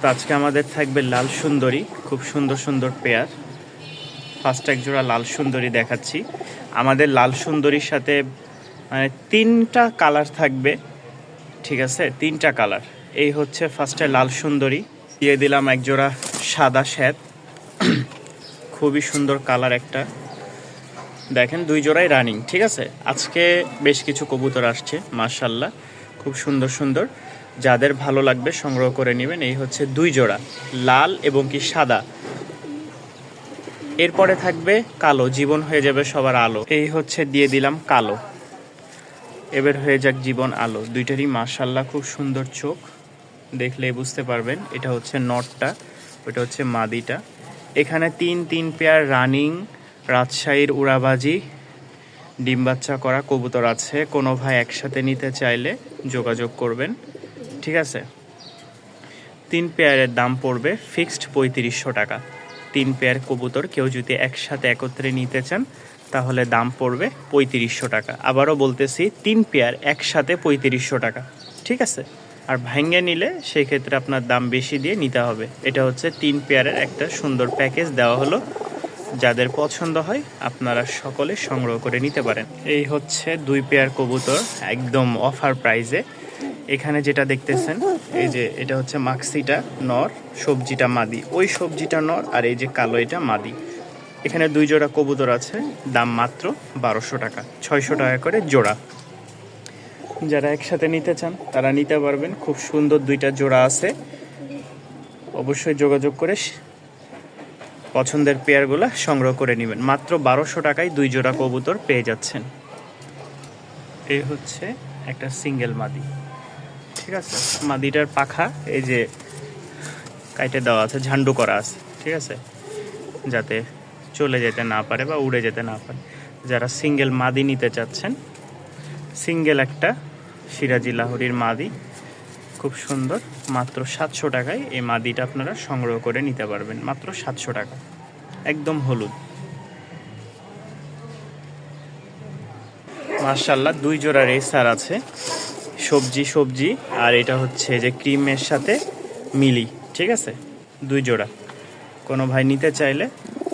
তো আজকে আমাদের থাকবে লাল সুন্দরী, খুব সুন্দর সুন্দর পেয়ার ফার্স্ট এক জোড়া লাল সুন্দরী দেখাচ্ছি। আমাদের লাল সুন্দরীর সাথে মানে তিনটা কালার থাকবে, ঠিক আছে? তিনটা কালার এই হচ্ছে ফার্স্টে লাল সুন্দরী। দিয়ে দিলাম এক জোড়া সাদা শ্যাত খুবই সুন্দর কালার একটা। দেখেন, দুই জোড়াই রানিং ঠিক আছে? আজকে বেশ কিছু কবুতর আসছে মার্শাল্লাহ খুব সুন্দর সুন্দর। যাদের ভালো লাগবে সংগ্রহ করে নেবেন, এই হচ্ছে দুই জোড়া, লাল এবং কি সাদা। এরপরে থাকবে কালো, জীবন হয়ে যাবে সবার আলো। এই হচ্ছে দিয়ে দিলাম কালো। এবার হয়ে যাক জীবন আলো। দুইটারই মার্শাল্লাহ খুব সুন্দর চোখ। দেখলে বুঝতে পারবেন, এটা হচ্ছে নটটা, ওটা হচ্ছে মাদিটা। এখানে তিন তিন পেয়ার রানিং, রাজশাহীর উড়াবাজি, ডিম বাচ্চা করা কবুতর আছে। কোনো ভাই একসাথে নিতে চাইলে যোগাযোগ করবেন। ঠিক আছে? তিন পেয়ারের দাম পড়বে ফিক্সড পঁয়ত্রিশশো টাকা। তিন পেয়ার কবুতর কেউ যদি একসাথে একত্রে নিতে চান, তাহলে দাম পড়বে পঁয়ত্রিশশো টাকা। আবারও বলতেছি, তিন পেয়ার একসাথে পঁয়ত্রিশশো টাকা। ঠিক আছে? আর ভাঙ্গে নিলে সেই ক্ষেত্রে আপনার দাম বেশি দিয়ে নিতে হবে। এটা হচ্ছে তিন পেয়ারের একটা সুন্দর প্যাকেজ দেওয়া হলো। যাদের পছন্দ হয়, আপনারা সকলে সংগ্রহ করে নিতে পারেন। এই হচ্ছে দুই পেয়ার কবুতর, একদম অফার প্রাইজে এখানে যেটা দেখতেছেন, এই যে এটা হচ্ছে মাক্সিটা নর, সবজিটা মাদি। ওই সবজিটা নর আর এই যে কালো এটা মাদি। এখানে দুই জোড়া কবুতর আছে, দাম মাত্র বারোশো টাকা, ছয়শো টাকা করে জোড়া। যারা একসাথে নিতে চান, তারা নিতে পারবেন। খুব সুন্দর দুইটা জোড়া আছে। অবশ্যই যোগাযোগ করে পছন্দের পেয়ারগুলো সংগ্রহ করে নেবেন। মাত্র বারোশো টাকায় দুই জোড়া কবুতর পেয়ে যাচ্ছেন। এই হচ্ছে একটা সিঙ্গেল মাদি। ঠিক আছে? মাদিটার পাখা, এই যে কাইটে দেওয়া আছে, ঝান্ডু করা আছে, ঠিক আছে? যাতে চলে যেতে না পারে বা উড়ে যেতে না পারে। যারা সিঙ্গেল মাদি নিতে চাচ্ছেন, সিঙ্গেল একটা সিরাজি লাহরির মাদি, খুব সুন্দর, মাত্র সাতশো টাকায় এই মাদিটা আপনারা সংগ্রহ করে নিতে পারবেন, মাত্র সাতশো টাকা, একদম হলুদ। মার্শাল্লাহ দুই জোড়া রেসার আছে। সবজি সবজি, আর এটা হচ্ছে যে ক্রিমের সাথে মিলি, ঠিক আছে? দুই জোড়া। কোনো ভাই নিতে চাইলে,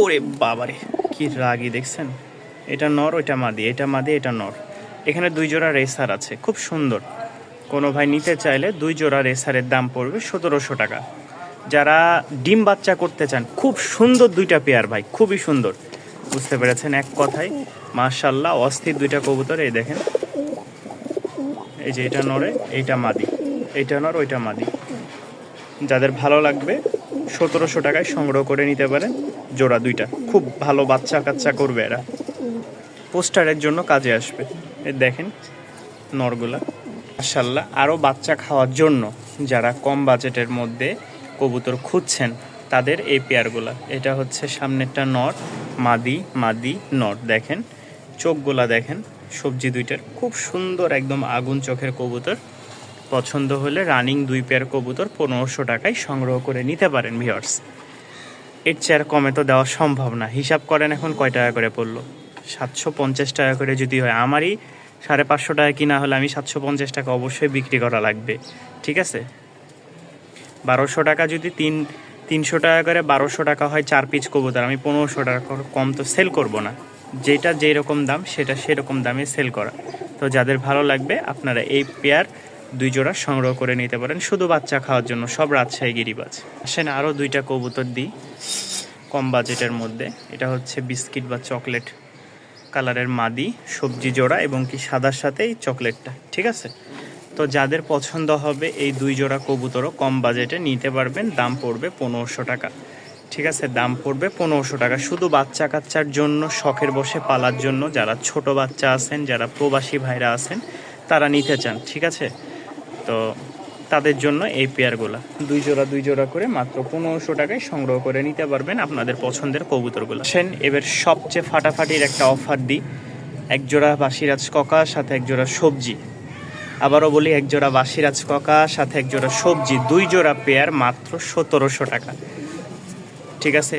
ওরে বাবারে, কি রাগি দেখছেন? এটা নর, ওইটা মাদি, এটা মাদি, এটা নর। এখানে দুই জোড়া রেসার আছে, খুব সুন্দর। কোনো ভাই নিতে চাইলে দুই জোড়া রেসারের দাম পড়বে সতেরোশো টাকা। যারা ডিম বাচ্চা করতে চান, খুব সুন্দর দুইটা পেয়ার ভাই, খুবই সুন্দর। বুঝতে পেরেছেন এক কথায়? মার্শাল্লাহ অস্থির দুইটা কবুতর, এই দেখেন। এই যে এটা নরে এইটা মাদি। এইটা নর ওইটা মাদি। যাদের ভালো লাগবে, সতেরোশো টাকায় সংগ্রহ করে নিতে পারেন জোড়া দুইটা। খুব ভালো বাচ্চা কাচ্চা করবে এরা। পোস্টারের জন্য কাজে আসবে। দেখেন নরগুলা। মাশাল্লাহ আরও বাচ্চা খাওয়ার জন্য যারা কম বাজেটের মধ্যে কবুতর খুঁজছেন, তাদের এই পেয়ারগুলা। এটা হচ্ছে সামনেরটা নর, মাদি মাদি নর। দেখেন, চোখগুলা দেখেন। সবজি দুইটার। খুব সুন্দর একদম আগুন চোখের কবুতর। পছন্দ হলে রানিং দুই পেয়ার কবুতর পনেরোশো টাকায় সংগ্রহ করে নিতে পারেন ভিওর্স এর চেয়ার কমে তো দেওয়া সম্ভব না। হিসাব করেন এখন কয় টাকা করে পড়ল? সাতশো পঞ্চাশ টাকা করে যদি হয় আমারই সাড়ে পাঁচশো টাকা কিনা হলে আমি সাতশো পঞ্চাশ টাকা অবশ্যই বিক্রি করা লাগবে। ঠিক আছে? বারোশো টাকা যদি তিন, তিনশো টাকা করে বারোশো টাকা হয় চার পিস কবুতর, আমি পনেরোশো টাকা কম তো সেল করব না। যেটা যেই রকম দাম, সেটা সেরকম দামে সেল করা। তো যাদের ভালো লাগবে, আপনারা এই পেয়ার দুই জোড়া সংগ্রহ করে নিতে পারেন। শুধু বাচ্চা খাওয়ার জন্য, সব রাজশাহী গিরিবাজ। আসেন আরও দুইটা কবুতর দিই, কম বাজেটের মধ্যে। এটা হচ্ছে বিস্কিট বা চকলেট কালারের মাদি, সবজি জোড়া এবং কি সাদার সাথে এই চকলেটটা, ঠিক আছে? তো যাদের পছন্দ হবে, এই দুই জোড়া কবুতরও কম বাজেটে নিতে পারবেন। দাম পড়বে পনেরোশো টাকা। ঠিক আছে, দাম পড়বে পনেরোশো টাকা। শুধু বাচ্চা কাচ্চার জন্য, শখের বসে পালার জন্য যারা ছোট বাচ্চা আছেন, যারা প্রবাসী ভাইরা আছেন, তারা নিতে চান, ঠিক আছে? তো তাদের জন্য এই পেয়ারগুলো। দুই জোড়া দুই জোড়া করে মাত্র পনেরোশো টাকায় সংগ্রহ করে নিতে পারবেন আপনাদের পছন্দের কবুতরগুলো। সেন এবার সবচেয়ে ফাটাফাটির একটা অফার দিই। এক জোড়া বাসিরাজ ককা, সাথে এক জোড়া সবজি। আবারও বলি, এক জোড়া বাসিরাজ ককা, সাথে এক জোড়া সবজি। দুই জোড়া পেয়ার মাত্র সতেরোশো টাকা। ঠিক আছে?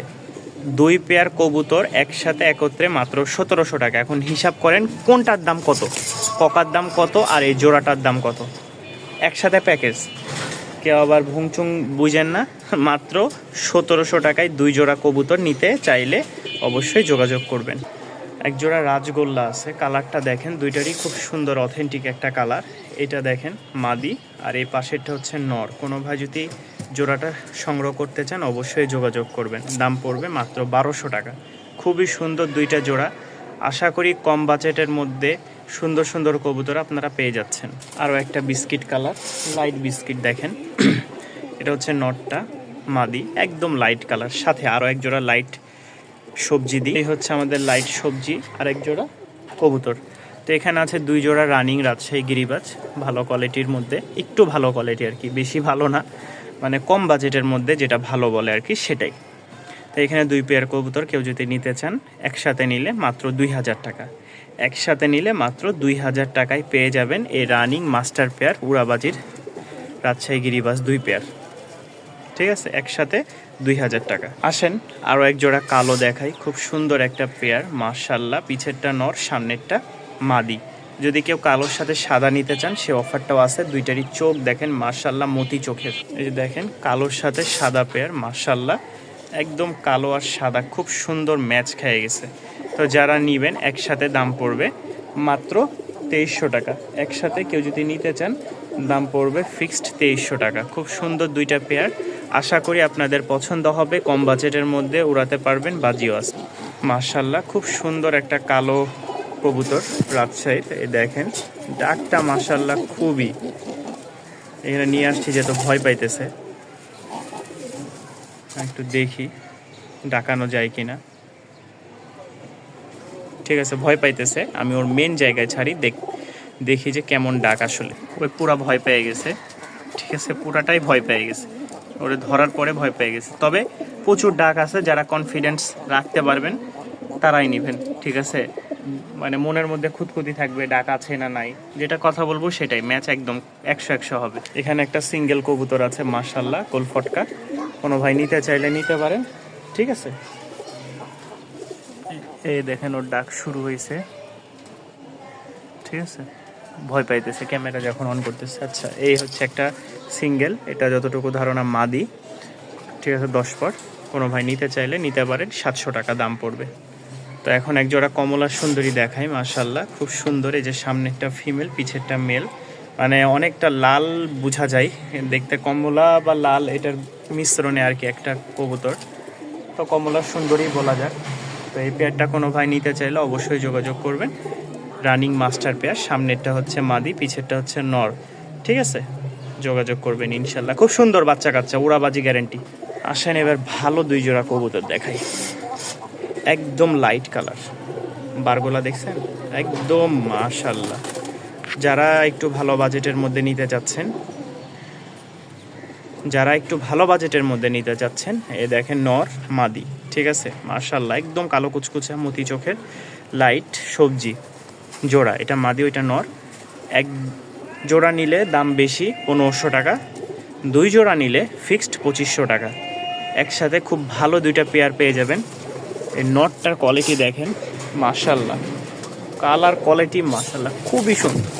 দুই পেয়ার কবুতর একসাথে একত্রে মাত্র সতেরোশো টাকা। এখন হিসাব করেন কোনটার দাম কত? ককার দাম কত আর এই জোড়াটার দাম কত? একসাথে প্যাকেজ। কেউ আবার ভুংচুং বুঝেন না, মাত্র সতেরোশো টাকায় দুই জোড়া কবুতর নিতে চাইলে অবশ্যই যোগাযোগ করবেন। এক জোড়া রাজগোল্লা আছে, কালারটা দেখেন, দুইটারই খুব সুন্দর অথেন্টিক একটা কালার। এটা দেখেন মাদি, আর এই পাশেরটা হচ্ছে নর। কোনো ভাই যদি জোড়াটা সংগ্রহ করতে চান, অবশ্যই যোগাযোগ করবেন। দাম পড়বে মাত্র বারোশো টাকা। খুবই সুন্দর দুইটা জোড়া। আশা করি কম বাজেটের মধ্যে সুন্দর সুন্দর কবুতর আপনারা পেয়ে যাচ্ছেন। আরও একটা বিস্কিট কালার, লাইট বিস্কিট দেখেন। এটা হচ্ছে নটটা, মাদি, একদম লাইট কালার। সাথে আরও এক জোড়া লাইট সবজি দিই এই হচ্ছে আমাদের লাইট সবজি আর এক জোড়া কবুতর। তো এখানে আছে দুই জোড়া রানিং রাজশাহী গিরিবাজ, ভালো কোয়ালিটির মধ্যে। একটু ভালো কোয়ালিটি আর কি, বেশি ভালো না। মানে কম বাজেটের মধ্যে যেটা ভালো বলে আর কি, সেটাই। তো এখানে দুই পেয়ার কবুতর কেউ যদি নিতে চান, একসাথে নিলে মাত্র দুই হাজার টাকা। একসাথে নিলে মাত্র দুই হাজার টাকায় পেয়ে যাবেন এই রানিং মাস্টার পেয়ার উড়াবাজির রাজশাহী গিরিবাস দুই পেয়ার ঠিক আছে? একসাথে দুই হাজার টাকা। আসেন আরও এক জোড়া কালো দেখাই। খুব সুন্দর একটা পেয়ার মার্শাল্লাহ পিছেরটা নর, সামনেরটা মাদি। যদি কেউ কালোর সাথে সাদা নিতে চান, সে অফারটাও আছে। দুইটারই চোখ দেখেন মার্শাল্লাহ মতি চোখের। এই যে দেখেন, কালোর সাথে সাদা পেয়ার মার্শাল্লাহ একদম কালো আর সাদা, খুব সুন্দর ম্যাচ খেয়ে গেছে। তো যারা নিবেন, একসাথে দাম পড়বে মাত্র তেইশশো টাকা। একসাথে কেউ যদি নিতে চান, দাম পড়বে ফিক্সড তেইশশো টাকা। খুব সুন্দর দুইটা পেয়ার আশা করি আপনাদের পছন্দ হবে। কম বাজেটের মধ্যে উড়াতে পারবেন, বাজিও আছে। মার্শাল্লাহ খুব সুন্দর একটা কালো কবুতর রাজশাহীতে এই দেখেন, ডাকটা মার্শাল্লাহ খুবই। এখানে নিয়ে আসছি যে তো ভয় পাইতেছে। একটু দেখি ডাকানো যায় কিনা। ঠিক আছে, ভয় পাইতেছে, আমি ওর মেন জায়গায় ছাড়ি, দেখ দেখি যে কেমন ডাক আসলে। ওই পুরা ভয় পেয়ে গেছে। ঠিক আছে, পুরাটাই ভয় পেয়ে গেছে। ওরে ধরার পরে ভয় পেয়ে গেছে। তবে প্রচুর ডাক আছে, যারা কনফিডেন্স রাখতে পারবেন, তারাই নেবেন। ঠিক আছে মানে মনের মধ্যে খুঁতখুতি থাকবে, ডাক আছে না নাই, যেটা কথা বলব সেটাই ম্যাচ একদম একশো একশো হবে। এখানে একটা সিঙ্গেল কবুতর আছে মার্শাল্লাহ কোলফটকা কোনো ভাই নিতে চাইলে নিতে পারেন, ঠিক আছে? এই দেখেন, ওর ডাক শুরু হয়েছে। ঠিক আছে? ভয় পাইতেছে, ক্যামেরা যখন অন করতেছে আচ্ছা এই হচ্ছে একটা সিঙ্গেল এটা যতটুকু ধারণা মাদি। ঠিক আছে, দশ পর। কোনো ভাই নিতে চাইলে নিতে পারেন, সাতশো টাকা দাম পড়বে। তো এখন এক জোড়া কমলা সুন্দরী দেখাই মাশাল্লাহ খুব সুন্দর, এই যে সামনেরটা ফিমেল পিছেরটা মেল মানে অনেকটা লাল বোঝা যায়, দেখতে কমলা বা লাল, এটার মিশ্রণে আর কি একটা কবুতর। তো কমলা সুন্দরী বলা যাক। তো এই পেয়ারটা কোনো ভাই নিতে চাইলে অবশ্যই যোগাযোগ করবেন। রানিং মাস্টার পেয়ার সামনেরটা হচ্ছে মাদি, পিছেরটা হচ্ছে নর। ঠিক আছে? যোগাযোগ করবেন ইনশাল্লাহ খুব সুন্দর বাচ্চা কাচ্চা, উড়াবাজি গ্যারেন্টি আসেন এবার ভালো দুই জোড়া কবুতর দেখাই। একদম লাইট কালার বারগোলা দেখছেন? একদম মাশাল্লাহ। যারা একটু ভালো বাজেটের মধ্যে নিতে চাচ্ছেন, যারা একটু ভালো বাজেটের মধ্যে নিতে চাচ্ছেন, এ দেখেন নর, মাদি, ঠিক আছে? মার্শাল্লাহ একদম কালো কুচকুচা, মতি চোখের লাইট সবজি, জোড়া। এটা মাদি, ওইটা নর। এক জোড়া নিলে দাম বেশি পনেরোশো টাকা, দুই জোড়া নিলে ফিক্সড পঁচিশশো টাকা। একসাথে খুব ভালো দুইটা পেয়ার পেয়ে যাবেন। এই নটটার কোয়ালিটি দেখেন মার্শাল্লাহ কালার কোয়ালিটি মার্শাল্লাহ খুবই সুন্দর।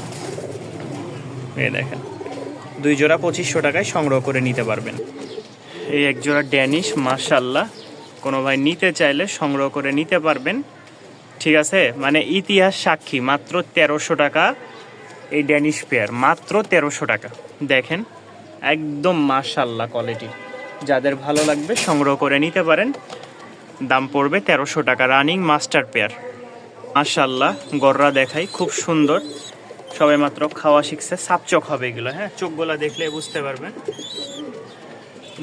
এই দেখেন, দুই জোড়া পঁচিশশো টাকায় সংগ্রহ করে নিতে পারবেন। এই এক জোড়া ড্যানিশ মার্শাল্লাহ কোনো ভাই নিতে চাইলে সংগ্রহ করে নিতে পারবেন। ঠিক আছে? মানে ইতিহাস সাক্ষী, মাত্র তেরোশো টাকা এই ড্যানিশ পেয়ার মাত্র তেরোশো টাকা। দেখেন, একদম মার্শাল্লাহ কোয়ালিটি যাদের ভালো লাগবে সংগ্রহ করে নিতে পারেন। দাম পড়বে তেরোশো টাকা। রানিং মাস্টার পেয়ার মার্শাল্লাহ গররা দেখাই, খুব সুন্দর। সবাই মাত্র খাওয়া শিখছে সাপ চোখ হবে এগুলো হ্যাঁ? চোখগুলো দেখলে বুঝতে পারবেন।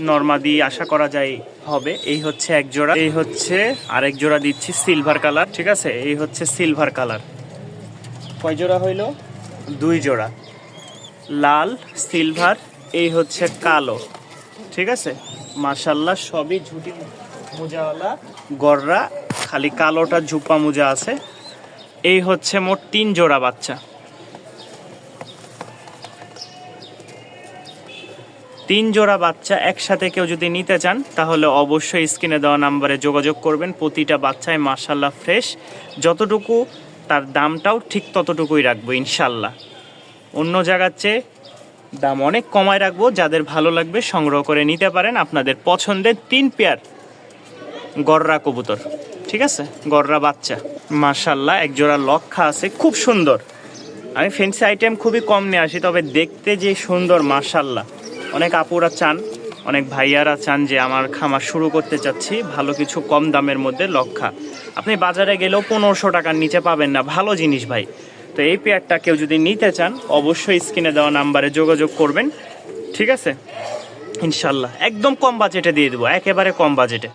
নর্মাদি আশা করা যায় হবে। এই হচ্ছে এক জোড়া। এই হচ্ছে আরেক জোড়া দিচ্ছি সিলভার কালার ঠিক আছে? এই হচ্ছে সিলভার কালার কয় জোড়া হইল? দুই জোড়া। লাল সিলভার এই হচ্ছে কালো। ঠিক আছে? মাশাল্লাহ সবই ঝুটি মোজাওয়ালা গররা খালি কালোটা ঝুপা মোজা আছে। এই হচ্ছে মোট তিন জোড়া বাচ্চা। তিন জোড়া বাচ্চা একসাথে কেউ যদি নিতে চান, তাহলে অবশ্যই স্ক্রিনে দেওয়া নাম্বারে যোগাযোগ করবেন। প্রতিটা বাচ্চায় মার্শাল্লাহ ফ্রেশ। যতটুকু তার দামটাও ঠিক ততটুকুই রাখব ইনশাল্লাহ অন্য জায়গার চেয়ে দাম অনেক কমায় রাখব। যাদের ভালো লাগবে সংগ্রহ করে নিতে পারেন। আপনাদের পছন্দের তিন পেয়ার গররা কবুতর, ঠিক আছে? গররা বাচ্চা। মার্শাল্লাহ এক জোড়া লক্ষা আছে, খুব সুন্দর। আমি ফেন্সি আইটেম খুবই কম নিয়ে আসি, তবে দেখতে যে সুন্দর মার্শাল্লাহ অনেক আপুরা চান, অনেক ভাইয়ারা চান যে আমার খামার শুরু করতে চাচ্ছি, ভালো কিছু কম দামের মধ্যে লক্ষা আপনি বাজারে গেলেও পনেরোশো টাকার নিচে পাবেন না, ভালো জিনিস ভাই। তো এই পেয়ারটা কেউ যদি নিতে চান, অবশ্যই স্ক্রিনে দেওয়া নাম্বারে যোগাযোগ করবেন, ঠিক আছে? ইনশাল্লাহ, একদম কম বাজেটে দিয়ে দেবো, একেবারে কম বাজেটে